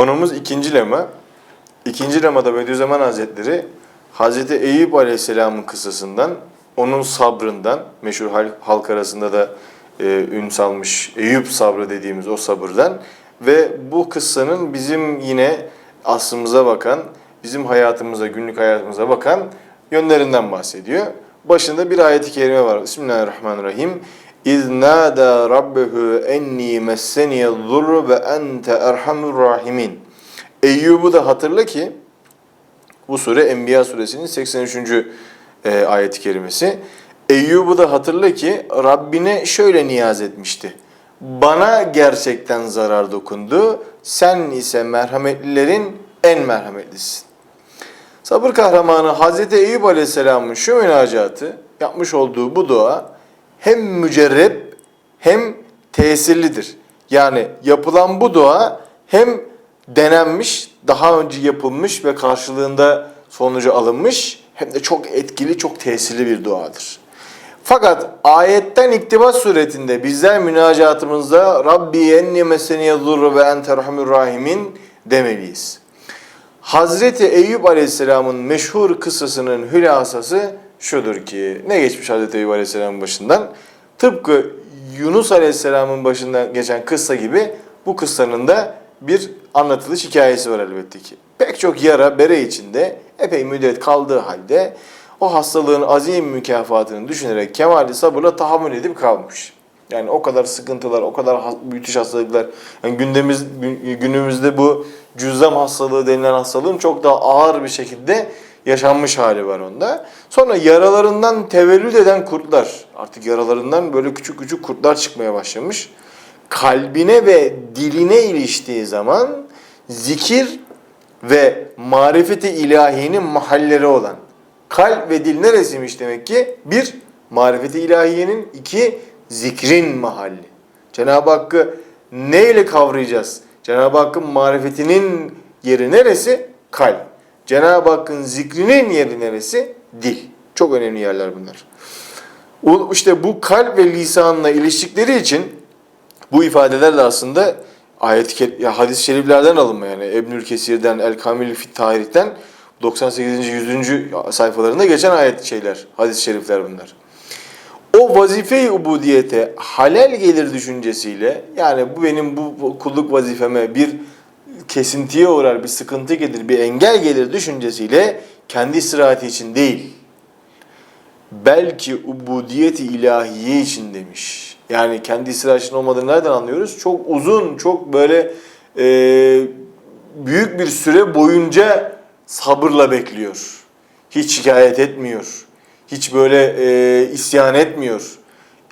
Konumuz ikinci lema. İkinci lemada Bediüzzaman Hazretleri Hazreti Eyüp Aleyhisselam'ın kıssasından, onun sabrından, meşhur hal- halk arasında da e, ün salmış Eyüp sabrı dediğimiz o sabırdan ve bu kıssanın bizim yine aslımıza bakan, bizim hayatımıza, günlük hayatımıza bakan yönlerinden bahsediyor. Başında bir ayet-i kerime var. Bismillahirrahmanirrahim. İz nâdâ rabbehu enni messeniyezzurru ve ente erhamur rahimin. Eyyub'u da hatırla ki bu sure Enbiya suresinin 83. e, ayet-i kerimesi. Eyyub'u da hatırla ki Rabbine şöyle niyaz etmişti. Bana gerçekten zarar dokundu. Sen ise merhametlilerin en merhametlisin. Sabır kahramanı Hazreti Eyüp Aleyhisselam'ın şu münacatı yapmış olduğu bu dua hem mücerrep hem tesirlidir. Yani yapılan bu dua hem denenmiş, daha önce yapılmış ve karşılığında sonucu alınmış hem de çok etkili, çok tesirli bir duadır. Fakat ayetten iktibas suretinde bizler münacatımızda Rabbi enni meseni yadurru ve ente rahimin demeliyiz. Hazreti Eyüp Aleyhisselam'ın meşhur kıssasının hülasası şudur ki ne geçmiş Hazreti Eyüp Aleyhisselam'ın başından tıpkı Yunus Aleyhisselam'ın başından geçen kıssa gibi bu kıssanın da bir anlatılış hikayesi var elbette ki. Pek çok yara bere içinde epey müddet kaldığı halde o hastalığın azim mükafatını düşünerek kemali sabırla tahammül edip kalmış. Yani o kadar sıkıntılar, o kadar müthiş hastalıklar. Yani gündemimiz, gün- günümüzde bu cüzzam hastalığı denilen hastalığın çok daha ağır bir şekilde yaşanmış hali var onda. Sonra yaralarından tevellüt eden kurtlar, artık yaralarından böyle küçük küçük kurtlar çıkmaya başlamış. Kalbine ve diline iliştiği zaman zikir ve marifeti ilahinin mahalleri olan kalp ve dil neresiymiş demek ki? Bir, marifeti ilahiyenin. iki zikrin mahalli. Cenab-ı Hakk'ı neyle kavrayacağız? Cenab-ı Hakk'ın marifetinin yeri neresi? Kalp. Cenab-ı Hakk'ın zikrinin yeri neresi? Dil. Çok önemli yerler bunlar. İşte bu kalp ve lisanla iliştikleri için bu ifadeler de aslında ayet ya hadis-i şeriflerden alınma yani Ebnül Kesir'den, El Kamil Fit Tarih'ten 98. 100. sayfalarında geçen ayet şeyler, hadis-i şerifler bunlar. O vazife-i ubudiyete halal gelir düşüncesiyle yani bu benim bu kulluk vazifeme bir kesintiye uğrar, bir sıkıntı gelir, bir engel gelir düşüncesiyle kendi istirahati için değil, belki ubudiyeti ilahiye için demiş. Yani kendi istirahati için olmadığını nereden anlıyoruz? Çok uzun, çok böyle e, büyük bir süre boyunca sabırla bekliyor. Hiç şikayet etmiyor. Hiç böyle e, isyan etmiyor.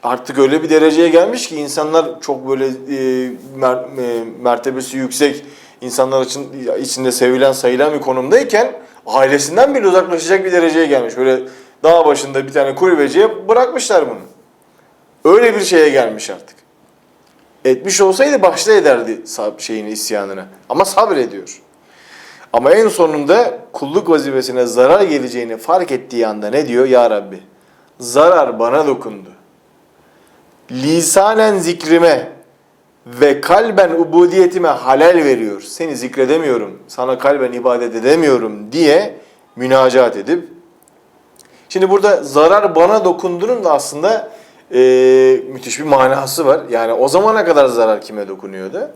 Artık öyle bir dereceye gelmiş ki insanlar çok böyle e, mer- e, mertebesi yüksek, insanlar için içinde sevilen sayılan bir konumdayken ailesinden bile uzaklaşacak bir dereceye gelmiş. Böyle dağ başında bir tane kulübeciye bırakmışlar bunu. Öyle bir şeye gelmiş artık. Etmiş olsaydı başta ederdi şeyini isyanına. Ama sabrediyor. Ama en sonunda kulluk vazifesine zarar geleceğini fark ettiği anda ne diyor? Ya Rabbi zarar bana dokundu. Lisanen zikrime ve kalben ubudiyetime halal veriyor. Seni zikredemiyorum, sana kalben ibadet edemiyorum diye münacat edip Şimdi burada zarar bana dokundunun da aslında e, müthiş bir manası var. Yani o zamana kadar zarar kime dokunuyordu?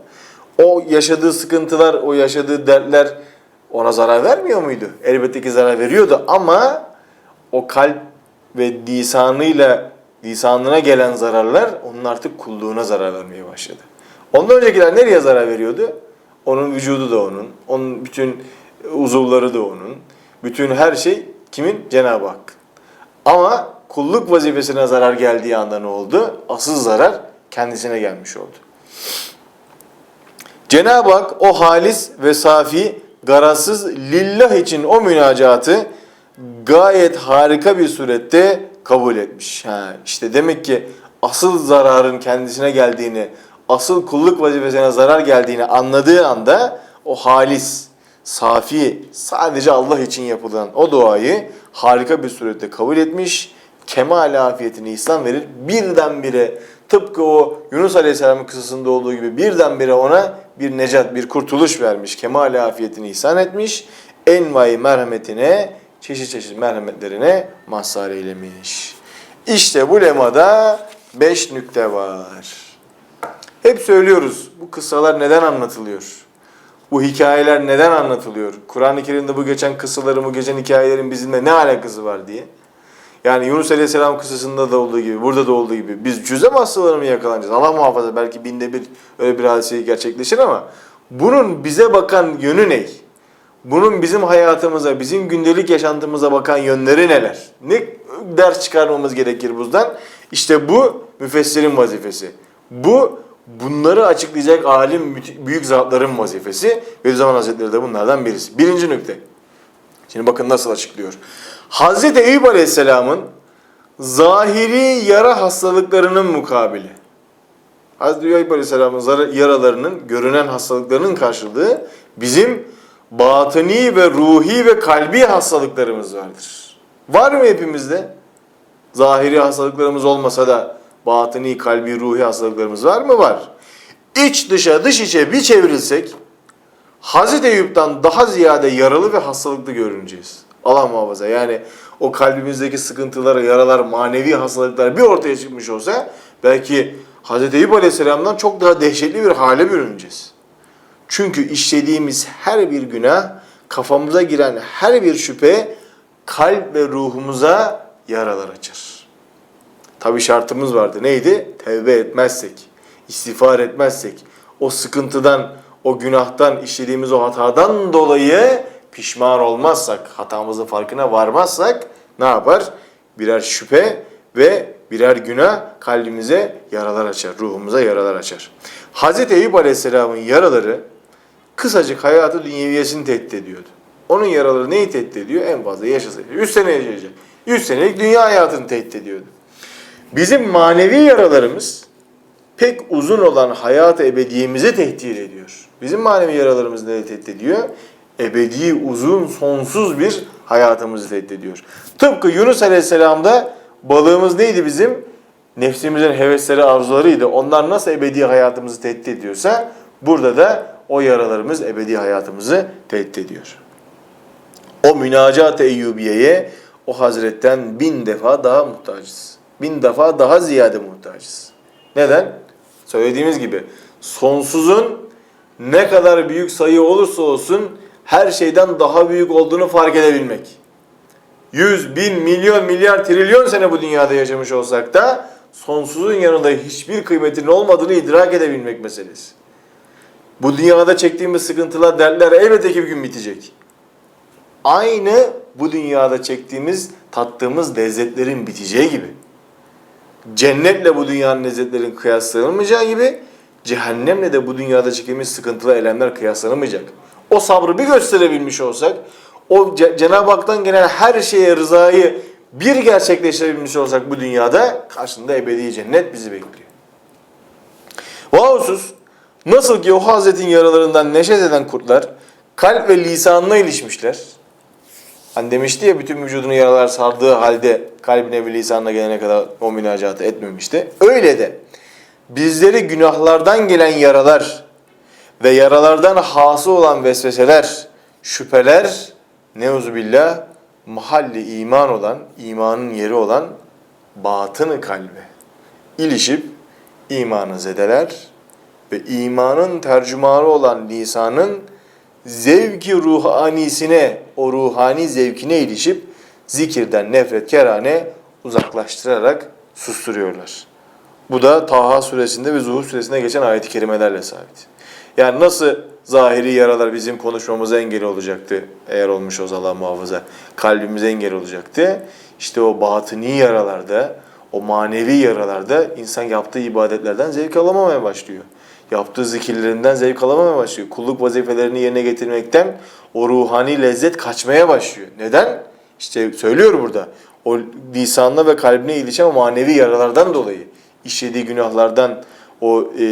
O yaşadığı sıkıntılar, o yaşadığı dertler ona zarar vermiyor muydu? Elbette ki zarar veriyordu ama o kalp ve lisanıyla lisanına gelen zararlar onun artık kulluğuna zarar vermeye başladı. Ondan öncekiler nereye zarar veriyordu? Onun vücudu da onun, onun bütün uzuvları da onun, bütün her şey kimin? Cenab-ı Hakk'ın. Ama kulluk vazifesine zarar geldiği anda ne oldu? Asıl zarar kendisine gelmiş oldu. Cenab-ı Hak o halis ve safi, garazsız lillah için o münacatı gayet harika bir surette kabul etmiş. Ha, işte demek ki asıl zararın kendisine geldiğini, asıl kulluk vazifesine zarar geldiğini anladığı anda o halis, safi, sadece Allah için yapılan o duayı harika bir surette kabul etmiş. Kemal afiyetini İslam verir. Birdenbire tıpkı o Yunus Aleyhisselam'ın kıssasında olduğu gibi birdenbire ona bir necat, bir kurtuluş vermiş. Kemal afiyetini ihsan etmiş. Envai merhametine, çeşit çeşit merhametlerine mazhar eylemiş. İşte bu lemada beş nükte var. Hep söylüyoruz bu kıssalar neden anlatılıyor? Bu hikayeler neden anlatılıyor? Kur'an-ı Kerim'de bu geçen kıssaların, bu geçen hikayelerin bizimle ne alakası var diye. Yani Yunus Aleyhisselam kıssasında da olduğu gibi, burada da olduğu gibi biz cüzem hastaları mı yakalanacağız? Allah muhafaza belki binde bir öyle bir hadise gerçekleşir ama bunun bize bakan yönü ne? Bunun bizim hayatımıza, bizim gündelik yaşantımıza bakan yönleri neler? Ne ders çıkarmamız gerekir bundan? İşte bu müfessirin vazifesi. Bu bunları açıklayacak alim büyük zatların vazifesi. Bediüzzaman Hazretleri de bunlardan birisi. Birinci nükte. Şimdi bakın nasıl açıklıyor. Hazreti Eyüp Aleyhisselam'ın zahiri yara hastalıklarının mukabili. Hazreti Eyüp Aleyhisselam'ın yaralarının, görünen hastalıklarının karşılığı bizim batıni ve ruhi ve kalbi hastalıklarımız vardır. Var mı hepimizde? Zahiri hastalıklarımız olmasa da batıni, kalbi, ruhi hastalıklarımız var mı? Var. İç dışa, dış içe bir çevrilsek Hazreti Eyüp'ten daha ziyade yaralı ve hastalıklı görüneceğiz. Allah muhafaza. Yani o kalbimizdeki sıkıntılar, yaralar, manevi hastalıklar bir ortaya çıkmış olsa belki Hazreti Eyüp Aleyhisselam'dan çok daha dehşetli bir hale bürüneceğiz. Çünkü işlediğimiz her bir günah, kafamıza giren her bir şüphe kalp ve ruhumuza yaralar açar. Tabi şartımız vardı. Neydi? Tevbe etmezsek, istiğfar etmezsek, o sıkıntıdan, o günahtan, işlediğimiz o hatadan dolayı pişman olmazsak, hatamızın farkına varmazsak ne yapar? Birer şüphe ve birer günah kalbimize yaralar açar, ruhumuza yaralar açar. Hz. Eyüp Aleyhisselam'ın yaraları kısacık hayatı dünyeviyesini tehdit ediyordu. Onun yaraları neyi tehdit ediyor? En fazla yaşasa. 100 sene yaşayacak. 100 senelik dünya hayatını tehdit ediyordu. Bizim manevi yaralarımız pek uzun olan hayat-ı ebediyemizi tehdit ediyor. Bizim manevi yaralarımız ne tehdit ediyor? Ebedi, uzun, sonsuz bir hayatımızı tehdit ediyor. Tıpkı Yunus Aleyhisselam'da balığımız neydi bizim? Nefsimizin hevesleri, arzularıydı. Onlar nasıl ebedi hayatımızı tehdit ediyorsa burada da o yaralarımız ebedi hayatımızı tehdit ediyor. O münacat-ı Eyyubiye'ye o Hazretten bin defa daha muhtacız. Bin defa daha ziyade muhtacız. Neden? Söylediğimiz gibi sonsuzun ne kadar büyük sayı olursa olsun her şeyden daha büyük olduğunu fark edebilmek. Yüz, bin, milyon, milyar, trilyon sene bu dünyada yaşamış olsak da sonsuzun yanında hiçbir kıymetinin olmadığını idrak edebilmek meselesi. Bu dünyada çektiğimiz sıkıntılar, dertler elbette ki bir gün bitecek. Aynı bu dünyada çektiğimiz, tattığımız lezzetlerin biteceği gibi. Cennetle bu dünyanın lezzetlerin kıyaslanamayacağı gibi cehennemle de bu dünyada çektiğimiz sıkıntılı elemler kıyaslanamayacak. O sabrı bir gösterebilmiş olsak, o Ce- Cenab-ı Hak'tan gelen her şeye rızayı bir gerçekleştirebilmiş olsak bu dünyada karşında ebedi cennet bizi bekliyor. Vahusuz nasıl ki o Hazretin yaralarından neşet eden kurtlar kalp ve lisanına ilişmişler. Hani demişti ya bütün vücudunu yaralar sardığı halde kalbine ve lisanına gelene kadar o münacatı etmemişti. Öyle de bizleri günahlardan gelen yaralar ve yaralardan hası olan vesveseler, şüpheler neuzubillah mahalli iman olan, imanın yeri olan batını kalbe ilişip imanı zedeler ve imanın tercümanı olan lisanın zevki ruhanisine, o ruhani zevkine ilişip zikirden nefret kerane uzaklaştırarak susturuyorlar. Bu da Taha suresinde ve Zuhur suresinde geçen ayet-i kerimelerle sabit. Yani nasıl zahiri yaralar bizim konuşmamıza engel olacaktı eğer olmuş olsa Allah muhafaza kalbimize engel olacaktı. İşte o batıni yaralarda, o manevi yaralarda insan yaptığı ibadetlerden zevk alamamaya başlıyor. Yaptığı zikirlerinden zevk alamamaya başlıyor. Kulluk vazifelerini yerine getirmekten o ruhani lezzet kaçmaya başlıyor. Neden? İşte söylüyor burada. O lisanına ve kalbine ilişen manevi yaralardan dolayı. işlediği günahlardan, o e,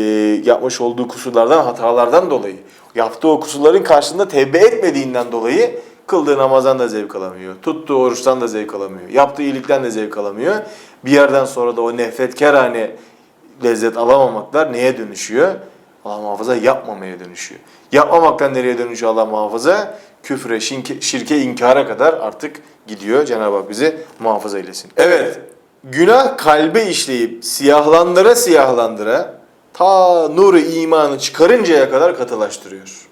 yapmış olduğu kusurlardan, hatalardan dolayı. Yaptığı o kusurların karşısında tevbe etmediğinden dolayı kıldığı namazdan da zevk alamıyor. Tuttuğu oruçtan da zevk alamıyor. Yaptığı iyilikten de zevk alamıyor. Bir yerden sonra da o nefretkerane lezzet alamamaklar neye dönüşüyor? Allah muhafaza yapmamaya dönüşüyor. Yapmamaktan nereye dönüşüyor Allah muhafaza? Küfre, şinke- şirke, inkara kadar artık gidiyor. Cenab-ı Hak bizi muhafaza eylesin. Evet, günah kalbe işleyip siyahlandıra siyahlandıra ta nuru imanı çıkarıncaya kadar katılaştırıyor.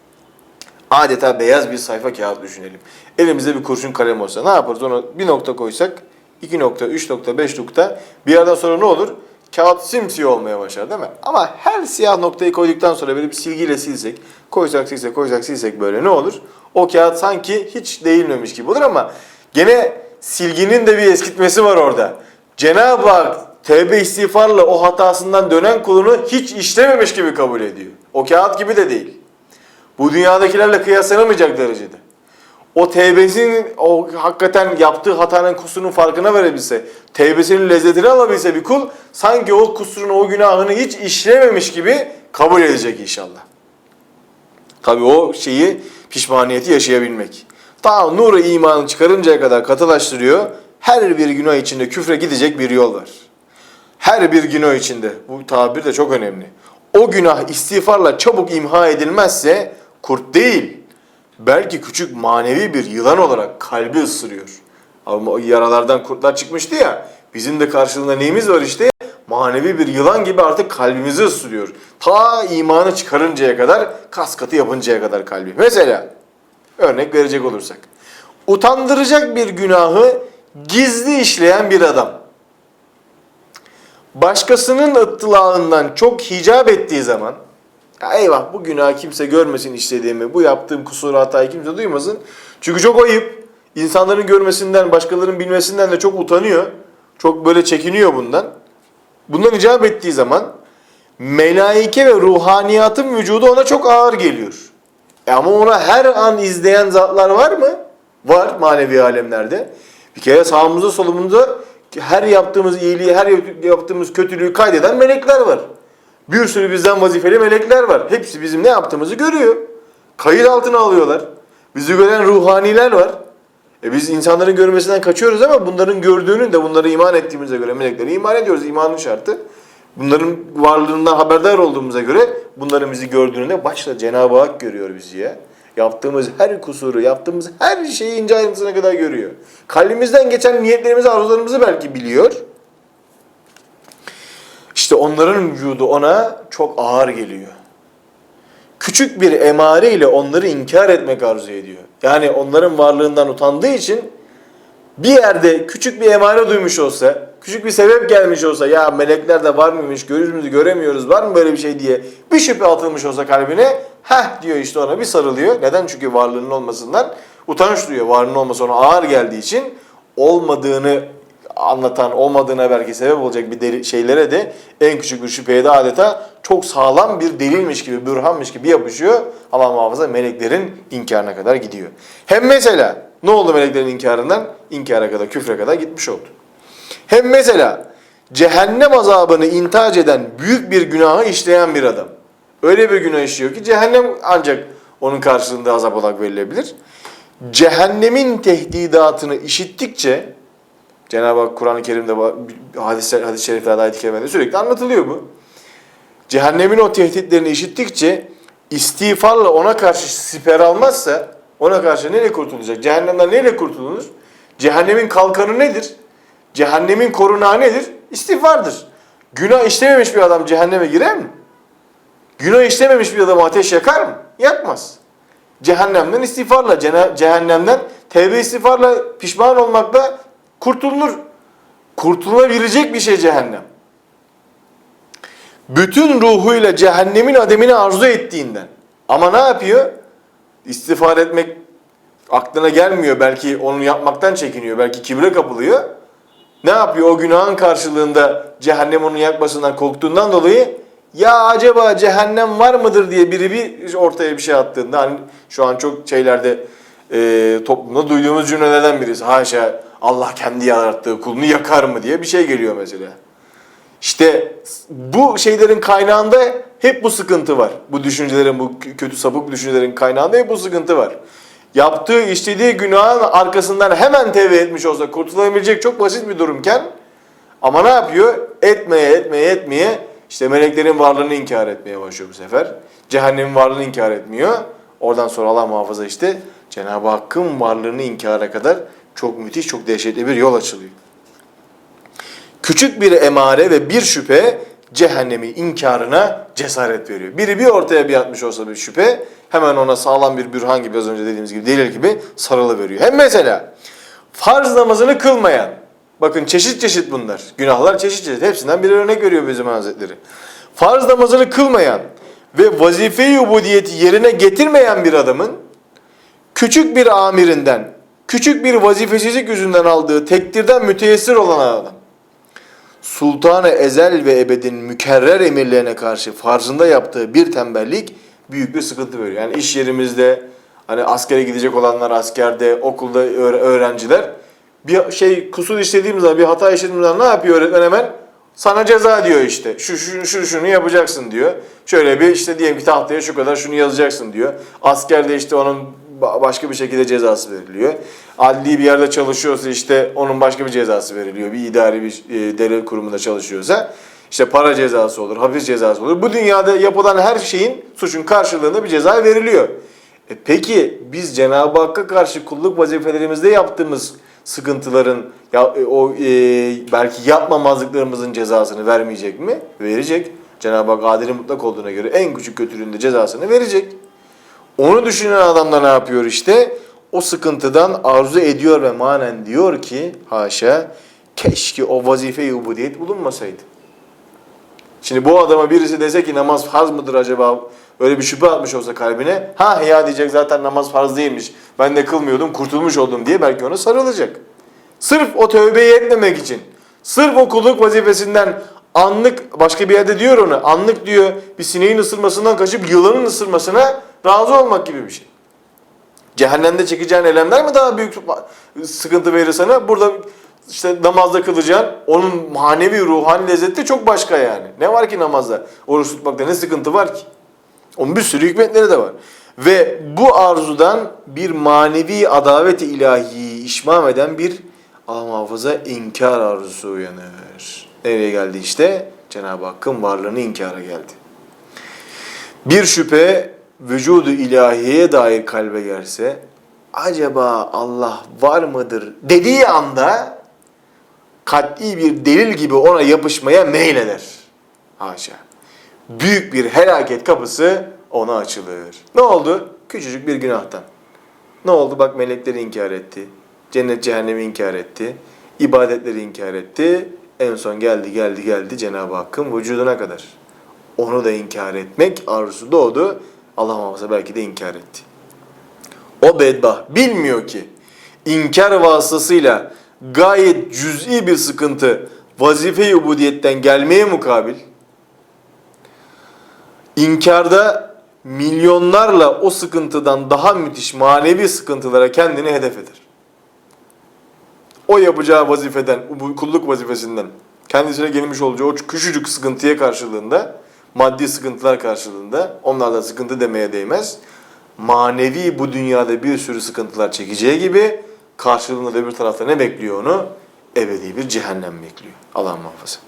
Adeta beyaz bir sayfa kağıt düşünelim. Elimizde bir kurşun kalem olsa ne yaparız? Onu bir nokta koysak, iki nokta, üç nokta, beş nokta bir yerden sonra ne olur? Kağıt simsiyah olmaya başlar değil mi? Ama her siyah noktayı koyduktan sonra böyle bir silgiyle silsek, koysak silsek, koysak silsek böyle ne olur? O kağıt sanki hiç değilmemiş gibi olur ama gene silginin de bir eskitmesi var orada. Cenab-ı Hak tevbe istiğfarla o hatasından dönen kulunu hiç işlememiş gibi kabul ediyor. O kağıt gibi de değil. Bu dünyadakilerle kıyaslanamayacak derecede. O tevbesinin, o hakikaten yaptığı hatanın kusurunun farkına verebilse, tevbesinin lezzetini alabilse bir kul, sanki o kusurunu, o günahını hiç işlememiş gibi kabul edecek inşallah. Tabi o şeyi, pişmaniyeti yaşayabilmek. Ta nuru imanı çıkarıncaya kadar katılaştırıyor. Her bir günah içinde küfre gidecek bir yol var. Her bir günah içinde. Bu tabir de çok önemli. O günah istiğfarla çabuk imha edilmezse kurt değil, belki küçük manevi bir yılan olarak kalbi ısırıyor. Ama o yaralardan kurtlar çıkmıştı ya, bizim de karşılığında neyimiz var işte? Manevi bir yılan gibi artık kalbimizi ısırıyor. Ta imanı çıkarıncaya kadar, kas katı yapıncaya kadar kalbi. Mesela, örnek verecek olursak. Utandıracak bir günahı gizli işleyen bir adam başkasının ıttılağından çok hicap ettiği zaman ya eyvah bu günah kimse görmesin işlediğimi, bu yaptığım kusuru hatayı kimse duymasın. Çünkü çok ayıp. İnsanların görmesinden, başkalarının bilmesinden de çok utanıyor. Çok böyle çekiniyor bundan. Bundan icap ettiği zaman melaike ve ruhaniyatın vücudu ona çok ağır geliyor. E ama ona her an izleyen zatlar var mı? Var manevi alemlerde. Bir kere sağımızda solumuzda her yaptığımız iyiliği, her yaptığımız kötülüğü kaydeden melekler var. Bir sürü bizden vazifeli melekler var. Hepsi bizim ne yaptığımızı görüyor. Kayıt altına alıyorlar. Bizi gören ruhaniler var. E biz insanların görmesinden kaçıyoruz ama bunların gördüğünün de bunları iman ettiğimize göre meleklere iman ediyoruz. İmanın şartı. Bunların varlığından haberdar olduğumuza göre bunların bizi gördüğünde başta Cenab-ı Hak görüyor bizi ya. Yaptığımız her kusuru, yaptığımız her şeyi ince ayrıntısına kadar görüyor. Kalbimizden geçen niyetlerimizi, arzularımızı belki biliyor. İşte onların vücudu ona çok ağır geliyor. Küçük bir emare ile onları inkar etmek arzu ediyor. Yani onların varlığından utandığı için bir yerde küçük bir emare duymuş olsa, küçük bir sebep gelmiş olsa ya melekler de var mıymış, gözümüzü göremiyoruz, var mı böyle bir şey diye bir şüphe atılmış olsa kalbine, heh diyor işte ona bir sarılıyor. Neden? Çünkü varlığının olmasından utanç duyuyor. Varlığının olması ona ağır geldiği için olmadığını anlatan, olmadığına belki sebep olacak bir deli, şeylere de en küçük bir şüpheye de adeta çok sağlam bir delilmiş gibi, bürhanmış gibi yapışıyor. Allah muhafaza meleklerin inkarına kadar gidiyor. Hem mesela ne oldu meleklerin inkarından? İnkara kadar, küfre kadar gitmiş oldu. Hem mesela cehennem azabını intihac eden büyük bir günahı işleyen bir adam. Öyle bir günah işliyor ki cehennem ancak onun karşılığında azap olarak verilebilir. Cehennemin tehdidatını işittikçe Cenab-ı Hak Kur'an-ı Kerim'de hadis hadis-i şeriflerde ayet-i kerimede sürekli anlatılıyor bu. Cehennemin o tehditlerini işittikçe istiğfarla ona karşı siper almazsa ona karşı neyle kurtulacak? Cehennemden neyle kurtulunur? Cehennemin kalkanı nedir? Cehennemin korunağı nedir? İstiğfardır. Günah işlememiş bir adam cehenneme girer mi? Günah işlememiş bir adam ateş yakar mı? Yakmaz. Cehennemden istiğfarla, cehennemden tevbe istiğfarla pişman olmakla kurtulunur. Kurtulabilecek bir şey cehennem. Bütün ruhuyla cehennemin ademini arzu ettiğinden. Ama ne yapıyor? İstiğfar etmek aklına gelmiyor. Belki onu yapmaktan çekiniyor. Belki kibre kapılıyor. Ne yapıyor? O günahın karşılığında cehennem onu yakmasından korktuğundan dolayı ya acaba cehennem var mıdır diye biri bir ortaya bir şey attığında hani şu an çok şeylerde e, toplumda duyduğumuz cümlelerden birisi. Haşa Allah kendi yarattığı kulunu yakar mı diye bir şey geliyor mesela. İşte bu şeylerin kaynağında hep bu sıkıntı var. Bu düşüncelerin, bu kötü sapık düşüncelerin kaynağında hep bu sıkıntı var. Yaptığı, işlediği günahın arkasından hemen tevbe etmiş olsa kurtulabilecek çok basit bir durumken ama ne yapıyor? Etmeye, etmeye, etmeye İşte meleklerin varlığını inkar etmeye başlıyor bu sefer. Cehennemin varlığını inkar etmiyor. Oradan sonra Allah muhafaza işte Cenab-ı Hakk'ın varlığını inkara kadar çok müthiş, çok dehşetli bir yol açılıyor. Küçük bir emare ve bir şüphe cehennemi inkarına cesaret veriyor. Biri bir ortaya bir atmış olsa bir şüphe hemen ona sağlam bir bürhan gibi az önce dediğimiz gibi delil gibi sarılı veriyor. Hem mesela farz namazını kılmayan bakın çeşit çeşit bunlar. Günahlar çeşit çeşit. Hepsinden bir örnek veriyor bizim Hazretleri. Farz namazını kılmayan ve vazife-i ubudiyeti yerine getirmeyen bir adamın küçük bir amirinden, küçük bir vazifesizlik yüzünden aldığı tektirden müteessir olan adam sultanı ezel ve ebedin mükerrer emirlerine karşı farzında yaptığı bir tembellik büyük bir sıkıntı veriyor. Yani iş yerimizde hani askere gidecek olanlar askerde, okulda öğre- öğrenciler bir şey kusur işlediğimiz zaman, bir hata işlediğimiz zaman ne yapıyor öğretmen hemen? Sana ceza diyor işte. Şu, şu, şu şunu yapacaksın diyor. Şöyle bir işte diyelim ki tahtaya şu kadar şunu yazacaksın diyor. Askerde işte onun başka bir şekilde cezası veriliyor. Adli bir yerde çalışıyorsa işte onun başka bir cezası veriliyor. Bir idari bir e, devlet kurumunda çalışıyorsa işte para cezası olur, hapis cezası olur. Bu dünyada yapılan her şeyin suçun karşılığında bir ceza veriliyor. E peki biz Cenab-ı Hakk'a karşı kulluk vazifelerimizde yaptığımız sıkıntıların ya, e, o e, belki yapmamazlıklarımızın cezasını vermeyecek mi? Verecek. Cenab-ı Hak adil mutlak olduğuna göre en küçük kötülüğün de cezasını verecek. Onu düşünen adam da ne yapıyor işte? O sıkıntıdan arzu ediyor ve manen diyor ki haşa keşke o vazife-i ubudiyet bulunmasaydı. Şimdi bu adama birisi dese ki namaz farz mıdır acaba? Öyle bir şüphe atmış olsa kalbine. Ha ya diyecek zaten namaz farz değilmiş. Ben de kılmıyordum kurtulmuş oldum diye belki ona sarılacak. Sırf o tövbeyi etmemek için. Sırf o kulluk vazifesinden anlık başka bir yerde diyor onu. Anlık diyor bir sineğin ısırmasından kaçıp yılanın ısırmasına razı olmak gibi bir şey. Cehennemde çekeceğin elemler mi daha büyük sıkıntı verir sana? Burada işte namazda kılacağın onun manevi ruhani lezzeti çok başka yani. Ne var ki namazda? Oruç tutmakta ne sıkıntı var ki? Onun bir sürü hikmetleri de var. Ve bu arzudan bir manevi adaveti ilahiyi işmam eden bir Allah muhafaza inkar arzusu uyanır. Nereye geldi işte? Cenab-ı Hakk'ın varlığını inkara geldi. Bir şüphe vücudu ilahiyeye dair kalbe gelse acaba Allah var mıdır dediği anda kat'i bir delil gibi ona yapışmaya meyleder. Haşa. Büyük bir helaket kapısı ona açılır. Ne oldu? Küçücük bir günahtan. Ne oldu? Bak melekleri inkar etti. Cennet cehennemi inkar etti. ibadetleri inkar etti. En son geldi geldi geldi Cenab-ı Hakk'ın vücuduna kadar. Onu da inkar etmek arzusu doğdu. Allah muhafaza belki de inkar etti. O bedbah bilmiyor ki inkar vasıtasıyla gayet cüz'i bir sıkıntı vazife-i ubudiyetten gelmeye mukabil inkarda milyonlarla o sıkıntıdan daha müthiş manevi sıkıntılara kendini hedef eder. O yapacağı vazifeden, kulluk vazifesinden kendisine gelmiş olacağı o küçücük sıkıntıya karşılığında, maddi sıkıntılar karşılığında, onlardan sıkıntı demeye değmez. Manevi bu dünyada bir sürü sıkıntılar çekeceği gibi karşılığında da bir tarafta ne bekliyor onu? Ebedi bir cehennem bekliyor. Allah muhafaza.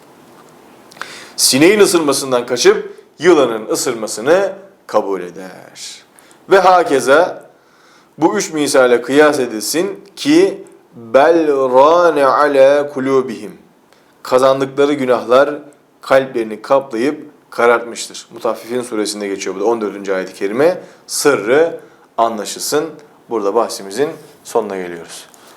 Sineğin ısırmasından kaçıp yılanın ısırmasını kabul eder. Ve hakeza bu üç misale kıyas edilsin ki bel rane ala kulubihim. Kazandıkları günahlar kalplerini kaplayıp karartmıştır. Mutaffifin suresinde geçiyor bu da 14. ayet-i kerime. Sırrı anlaşılsın. Burada bahsimizin sonuna geliyoruz.